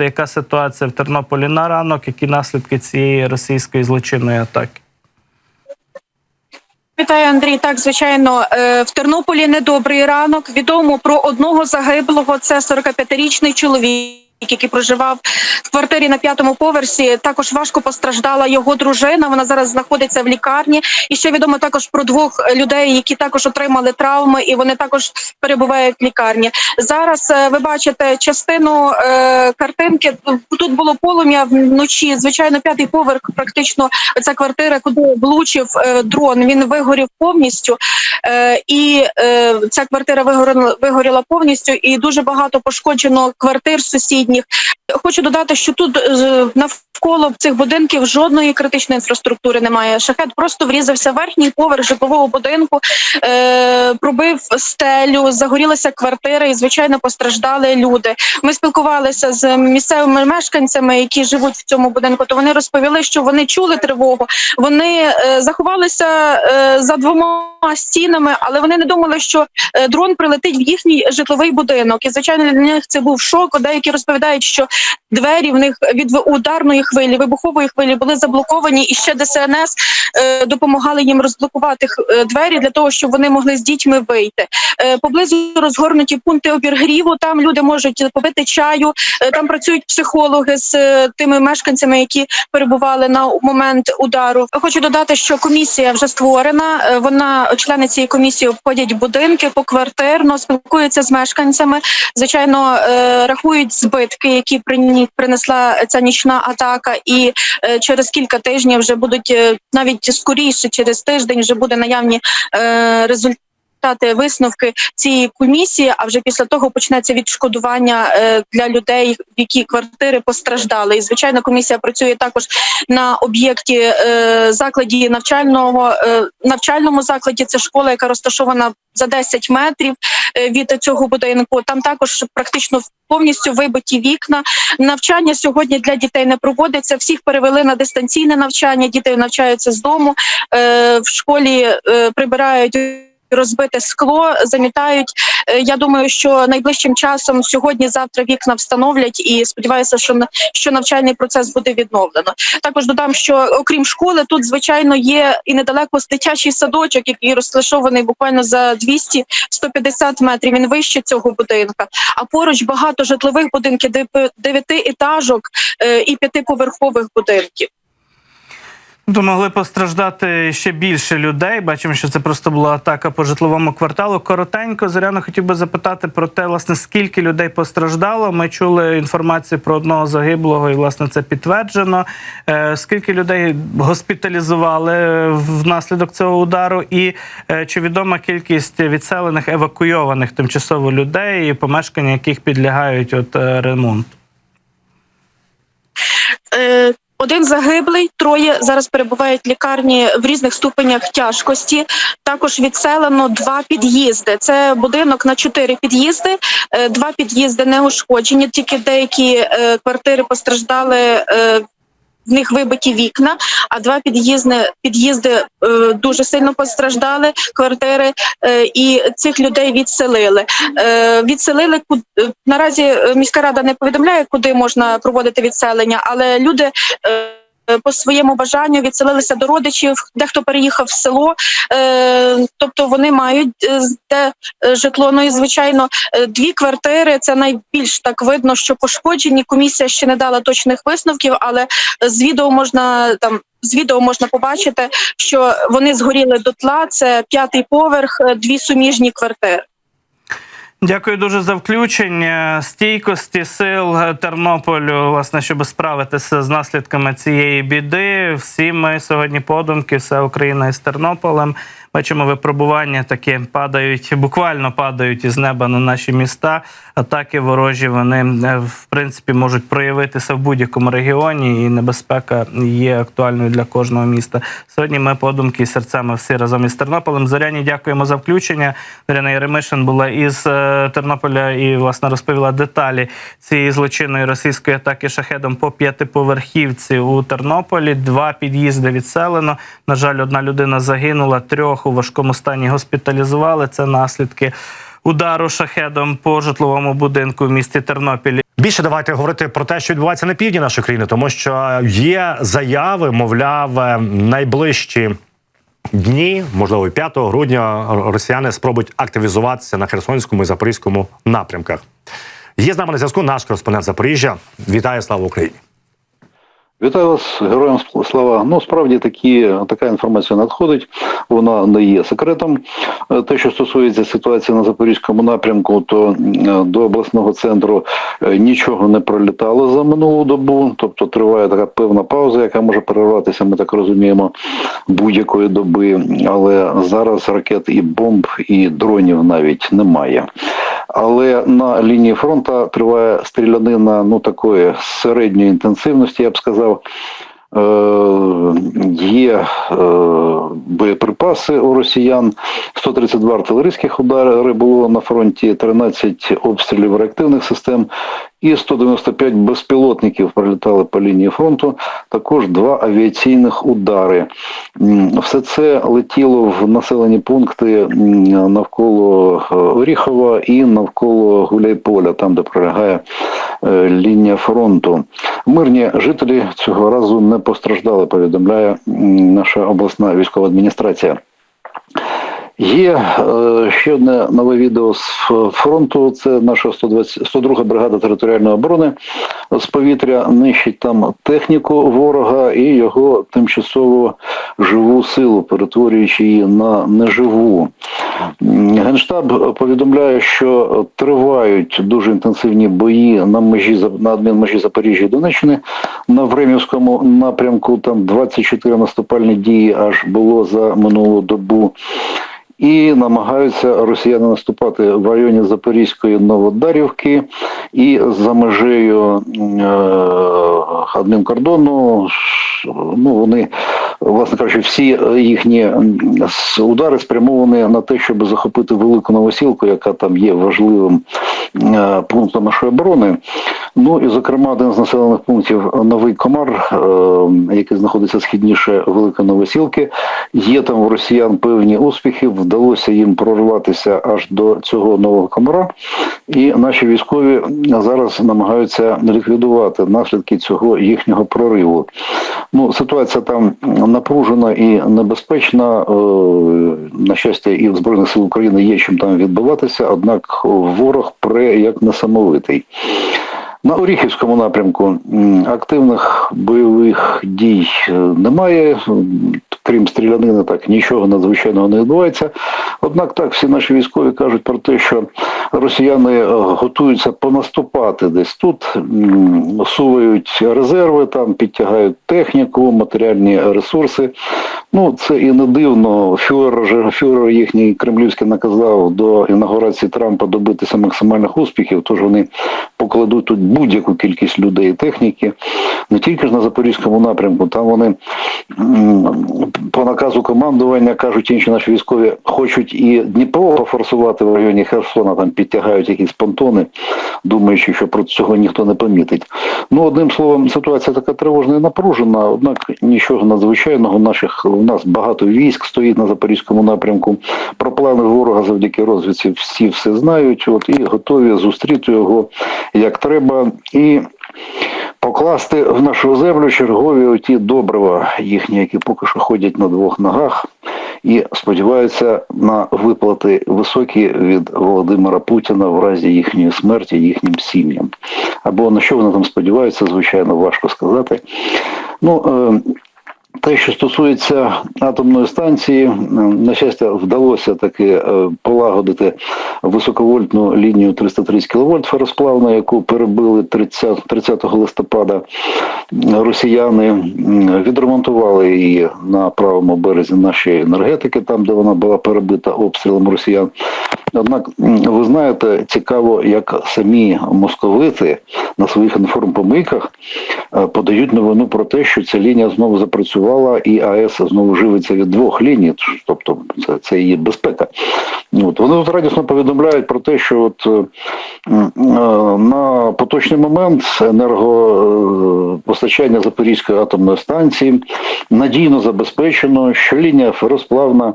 розповідати, яка ситуація в Тернополі на ранок, які наслідки цієї російської злочинної атаки. Вітаю, Андрій. Так, звичайно, е, в Тернополі недобрий ранок. Відомо про одного загиблого. Це 45-річний чоловік. Який проживав в квартирі на п'ятому поверсі, також важко постраждала його дружина. Вона зараз знаходиться в лікарні. І ще відомо також про двох людей, які також отримали травми, і вони також перебувають в лікарні. Зараз е, ви бачите частину е, картинки. Тут було полум'я вночі. Звичайно, п'ятий поверх. Практично ця квартира, куди влучив е, дрон. Він вигорів повністю, е, і е, ця квартира вигоріла, вигоріла повністю, і дуже багато пошкоджено квартир сусідніх. Хочу додати, що тут е, навколо цих будинків жодної критичної інфраструктури немає. Шахет просто врізався в верхній поверх житлового будинку, е, пробив стелю, загорілася квартира, і звичайно постраждали люди. Ми спілкувалися з місцевими мешканцями, які живуть в цьому будинку. То вони розповіли, що вони чули тривогу. Вони е, заховалися е, за двома стінами, але вони не думали, що е, дрон прилетить в їхній житловий будинок. І звичайно для них це був шок. Деякі розповідають, що двері в них від ударної хвилі, вибухової хвилі були заблоковані, і ще ДСНС е, допомагали їм розблокувати е, двері для того, щоб вони могли з дітьми вийти. Е, поблизу розгорнуті пункти обігріву. Там люди можуть попити чаю. Е, там працюють психологи з е, тими мешканцями, які перебували на момент удару. Хочу додати, що комісія вже створена. Е, Вона члени цієї комісії обходять будинки поквартирно, спілкуються з мешканцями. Звичайно, е, рахують збитки, які принесла ця нічна атака, і е, через кілька тижнів вже будуть е, навіть скоріше, через тиждень вже буде наявні е, результати. Висновки цієї комісії, а вже після того почнеться відшкодування е, для людей, які квартири постраждали. І звичайно, комісія працює також на об'єкті е, закладі навчального е, навчальному закладі. Це школа, яка розташована за 10 метрів від цього будинку. Там також практично повністю вибиті вікна. Навчання сьогодні для дітей не проводиться. Всіх перевели на дистанційне навчання. Діти навчаються з дому в школі, прибирають. Розбите скло замітають. Е, Я думаю, що найближчим часом сьогодні-завтра вікна встановлять і сподіваюся, що що навчальний процес буде відновлено. Також додам, що окрім школи, тут звичайно є і недалеко дитячий садочок, який розташований буквально за 200-150 метрів. Він вище цього будинка. А поруч багато житлових будинків, дев'яти- дев'ятиетажок е, і п'ятиповерхових будинків. То могли постраждати ще більше людей. Бачимо, що це просто була атака по житловому кварталу. Коротенько, Зоряно, хотів би запитати про те, власне, скільки людей постраждало. Ми чули інформацію про одного загиблого, і власне це підтверджено. Е, Скільки людей госпіталізували внаслідок цього удару, і е, чи відома кількість відселених евакуйованих тимчасово людей, і помешкання яких підлягають от е, ремонту? Е, Один загиблий, троє зараз перебувають в лікарні в різних ступенях тяжкості. Також відселено два під'їзди. Це будинок на чотири під'їзди. Е, Два під'їзди не ушкоджені, тільки деякі е, квартири постраждали. В них вибиті вікна, а два під'їзди під'їзди е, дуже сильно постраждали квартири, е, і цих людей відселили. Е, відселили ку- е, наразі. е, Міська рада не повідомляє, куди можна проводити відселення, але люди. е, По своєму бажанню відселилися до родичів, дехто переїхав в село, е, тобто вони мають е, з- де е, житло. Ну і звичайно, е, дві квартири це найбільш так видно, що пошкоджені. Комісія ще не дала точних висновків, але з відео можна там. З відео можна побачити, що вони згоріли дотла. Це п'ятий поверх, е, дві суміжні квартири. Дякую дуже за включення стійкості сил Тернополю, власне, щоб справитися з наслідками цієї біди. Всі ми сьогодні подумки, вся Україна із Тернополем. Бачимо, випробування такі падають, буквально падають із неба на наші міста. Атаки ворожі вони е, в принципі можуть проявитися в будь-якому регіоні, і небезпека є актуальною для кожного міста. Сьогодні ми подумки з серцями всі разом із Тернополем. Зоряні, дякуємо за включення. Зоряна Єремишин була із е, Тернополя і власне розповіла деталі цієї злочинної російської атаки шахедом по п'ятиповерхівці у Тернополі. Два під'їзди відселено. На жаль, одна людина загинула, трьох у важкому стані госпіталізували. Це наслідки удару шахедом по житловому будинку в місті Тернопіль. Більше давайте говорити про те, що відбувається на півдні нашої країни, тому що є заяви, мовляв, е, найближчі дні, можливо, і 5 грудня, росіяни спробують активізуватися на Херсонському і Запорізькому напрямках. Є з нами на зв'язку наш кореспондент Запоріжжя. Вітаю, слава Україні! Вітаю вас, героям слава. Ну справді такі така інформація надходить. Вона не є секретом. Е, Те, що стосується ситуації на запорізькому напрямку, то е, до обласного центру е, нічого не пролітало за минулу добу. Тобто триває така певна пауза, яка може перерватися, ми так розуміємо, будь-якої доби. Але зараз ракет і бомб, і дронів навіть немає. Але на лінії фронту триває стрілянина ну такої середньої інтенсивності, я б сказав. Є е, боєприпаси у росіян, 132 артилерійських удари було на фронті, 13 обстрілів реактивних систем і 195 безпілотників прилітали по лінії фронту. Також два авіаційних удари. Все це летіло в населені пункти навколо е, Оріхова і навколо Гуляйполя, там де пролягає лінія фронту. Мирні жителі цього разу не постраждали, повідомляє наша обласна військова адміністрація. Є е, ще одне нове відео з фронту. Це наша 120, 102 бригада територіальної оборони з повітря нищить там техніку ворога і його тимчасово живу силу, перетворюючи її на неживу. Генштаб повідомляє, що тривають дуже інтенсивні бої на межі на адмінмежі Запоріжжя і Донеччини на Времівському напрямку. Там 24 наступальні дії аж було за минулу добу. І намагаються росіяни наступати в районі Запорізької Новодарівки і за межею е, адмінкордону. Ну вони, власне кажучи, всі їхні удари спрямовані на те, щоб захопити велику новосілку, яка там є важливим е, пунктом нашої оборони. Ну і зокрема, один з населених пунктів Новий Комар, е, який знаходиться східніше Великої Новосілки. Є там у росіян певні успіхи. Вдалося їм прорватися аж до цього нового комара. І наші військові зараз намагаються ліквідувати наслідки цього їхнього прориву. Ну, ситуація там напружена і небезпечна. Е, На щастя, і в Збройних сил України є чим там відбиватися, однак ворог пре як несамовитий. На Оріхівському напрямку активних бойових дій е, немає. Крім стрілянини, так нічого надзвичайного не відбувається. Однак так всі наші військові кажуть про те, що росіяни е, готуються понаступати десь тут, сувають резерви, там підтягають техніку, матеріальні ресурси. Ну це і не дивно. Фюрер, фюрер їхній кремлівський наказав до інаугурації Трампа добитися максимальних успіхів. Тож вони покладуть тут будь-яку кількість людей і техніки, не тільки ж на запорізькому напрямку. Там вони по наказу командування кажуть, інші наші військові хочуть і Дніпро пофорсувати в районі Херсона, там підтягають якісь понтони, думаючи, що про цього ніхто не помітить. Ну, одним словом, ситуація така тривожна і напружена, однак нічого надзвичайного. Наших у нас багато військ стоїть на запорізькому напрямку. Про плани ворога завдяки розвідці всі все знають. От і готові зустріти його як треба. І покласти в нашу землю чергові оті добрива їхні, які поки що ходять на двох ногах, і сподіваються на виплати високі від Володимира Путіна в разі їхньої смерті їхнім сім'ям. Або на що вони там сподіваються, звичайно, важко сказати. Ну, е, те, що стосується атомної станції, е, на щастя, вдалося таки е, полагодити високовольтну лінію 330 кВт феросплавну, яку перебили 30, 30 листопада росіяни. Відремонтували її на правому березі нашої енергетики, там де вона була перебита обстрілом росіян. Однак, ви знаєте, цікаво, як самі московити на своїх інформпомийках е, подають новину про те, що ця лінія знову запрацювала, і АЕС знову живиться від двох ліній, тобто це, це її безпека. От вони тут радісно повідомляють про те, що от е, е, на поточний момент енергопостачання Запорізької атомної станції надійно забезпечено, що лінія феросплавна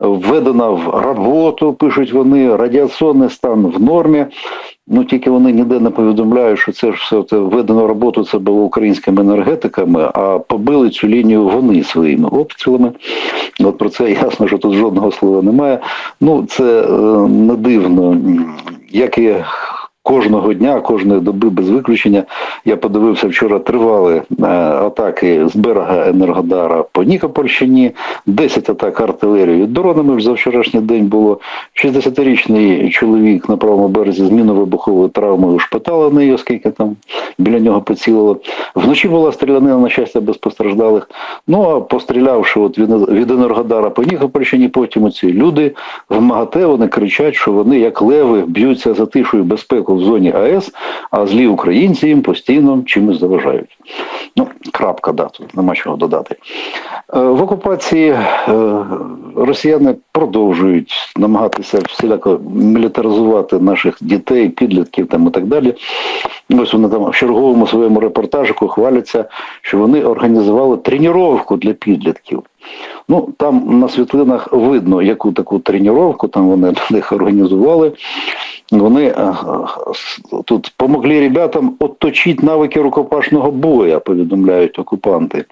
введена в роботу, пишуть вони, радіаційний стан в нормі. Ну тільки вони ніде не повідомляють, що це ж все це введено роботу. Це було українськими енергетиками, а побили цю лінію вони своїми обстрілами. От про це ясно, що тут жодного слова немає. Ну це е, не дивно, як і кожного дня, кожної доби без виключення. Я подивився вчора. Тривали е, атаки з берега Енергодара по Нікопольщині, 10 атак артилерією дронами за вчорашній день було. 60-річний чоловік на правому березі з мінно-вибуховою травмою шпиталений, оскільки там біля нього поцілило. Вночі була стрілянина, на щастя, без постраждалих. Ну а пострілявши от від, від Енергодара по Нікопольщині, потім ці люди в МАГАТЕ вони кричать, що вони як леви б'ються за тишу і безпеку в зоні АЕС, а злі українці їм постійно чимось заважають. Ну, крапка, да, тут нема чого додати. Е, В окупації е, росіяни продовжують намагатися всіляко мілітаризувати наших дітей, підлітків там і так далі. Ось вони там в черговому своєму репортажику хваляться, що вони організували тренування для підлітків. Ну там на світлинах видно, яку таку тренування там вони для них організували. Вони е, е, тут помогли ребятам отточити навики рукопашного бою, повідомляють окупанти.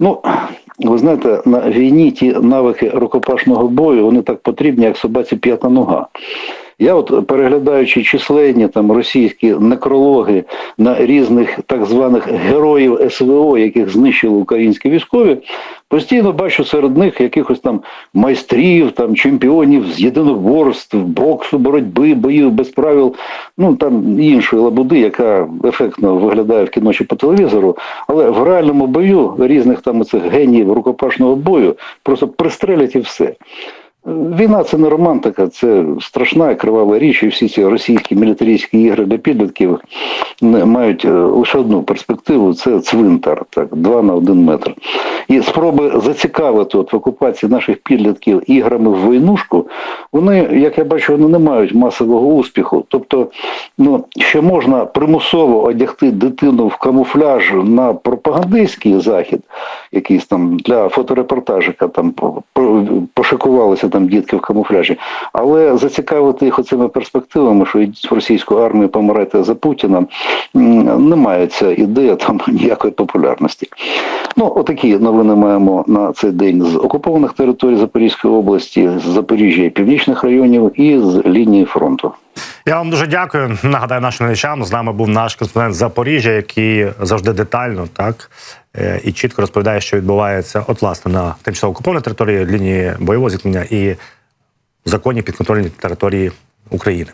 Ну, ви знаєте, на війні ті навики рукопашного бою вони так потрібні, як собаці п'ята нога. Я от переглядаючи численні там російські некрологи на різних так званих героїв СВО, яких знищили українські військові, постійно бачу серед них якихось там майстрів, там чемпіонів з єдиноборств, боксу, боротьби, боїв без правил, ну там іншої лабуди, яка ефектно виглядає в кіно чи по телевізору, але в реальному бою різних там цих геніїв рукопашного бою просто пристрелять і все. Війна це не романтика, це страшна і кривава річ, і всі ці російські мілітарійські ігри для підлітків мають е, лише одну перспективу це цвинтар, так, два на один метр. І спроби зацікавити от в окупації наших підлітків іграми в войнушку, вони, як я бачу, вони не мають масового успіху. Тобто, ну, ще можна примусово одягти дитину в камуфляж на пропагандистський захід, якийсь там для фоторепортажика, там по- по- пошикувалися там дітки в камуфляжі, але зацікавити їх оцими перспективами, що в російську армію, помирайте за Путіна, немає ця ідея там ніякої популярності. Ну, отакі новини маємо на цей день з окупованих територій Запорізької області, з Запоріжжя і північних районів і з лінії фронту. Я вам дуже дякую. Нагадаю нашим глядачам. З нами був наш кореспондент Запоріжжя, який завжди детально так і чітко розповідає, що відбувається от власне на тимчасово окупованій території лінії бойового зіткнення і законні підконтрольні території України.